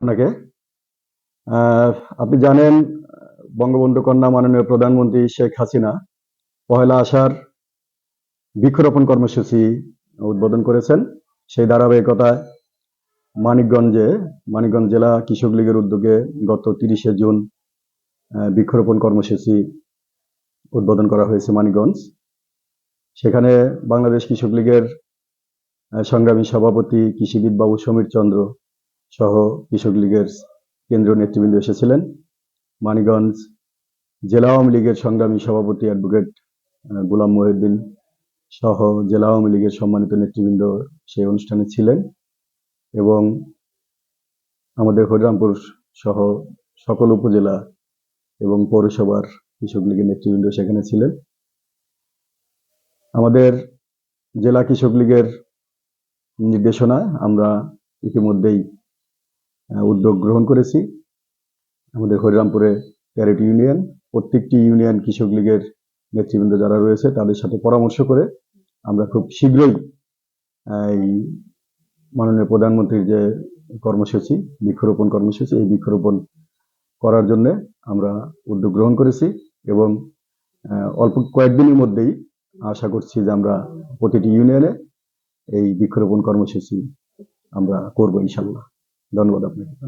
আপনাকে। আপনি জানেন, বঙ্গবন্ধু কন্যা মাননীয় প্রধানমন্ত্রী শেখ হাসিনা পহেলা আষাঢ় বৃক্ষরোপণ কর্মসূচি উদ্বোধন করেছেন। সেই ধারাবাহিকতায় মানিকগঞ্জে, মানিকগঞ্জ জেলা কৃষক লীগের উদ্যোগে গত তিরিশে জুন বৃক্ষরোপণ কর্মসূচি উদ্বোধন করা হয়েছে মানিকগঞ্জ। সেখানে বাংলাদেশ কৃষক লীগের সংগ্রামী সভাপতি কৃষিবিদ বাবু সমীর চন্দ্র সহ কৃষক লীগের কেন্দ্রীয় নেতৃবৃন্দ এসেছিলেন। মানিগঞ্জ জেলা আওয়ামী লীগের সংগ্রামী সভাপতি অ্যাডভোকেট গোলাম মহিউদ্দিন সহ জেলা আওয়ামী লীগের সম্মানিত নেতৃবৃন্দ সেই অনুষ্ঠানে ছিলেন এবং আমাদের হরিরামপুর সহ সকল উপজেলা এবং পৌরসভার কৃষক লীগের নেতৃবৃন্দ সেখানে ছিলেন। আমাদের জেলা কৃষক লীগের নির্দেশনা আমরা ইতিমধ্যেই উদ্যোগ গ্রহণ করেছি। আমাদের হরিরামপুরে ক্যারেট ইউনিয়ন, প্রত্যেকটি ইউনিয়ন কৃষক লীগের নেতৃবৃন্দ যারা রয়েছে, তাদের সাথে পরামর্শ করে আমরা খুব শীঘ্রই এই মাননীয় প্রধানমন্ত্রীর যে কর্মসূচি, বৃক্ষরোপণ কর্মসূচি, এই বৃক্ষরোপণ করার জন্য আমরা উদ্যোগ গ্রহণ করেছি এবং অল্প কয়েকদিনের মধ্যেই আশা করছি যে আমরা প্রতিটি ইউনিয়নে এই বৃক্ষরোপণ কর্মসূচি আমরা করব ইনশাল্লাহ ধন্যবাদ আপনাকে।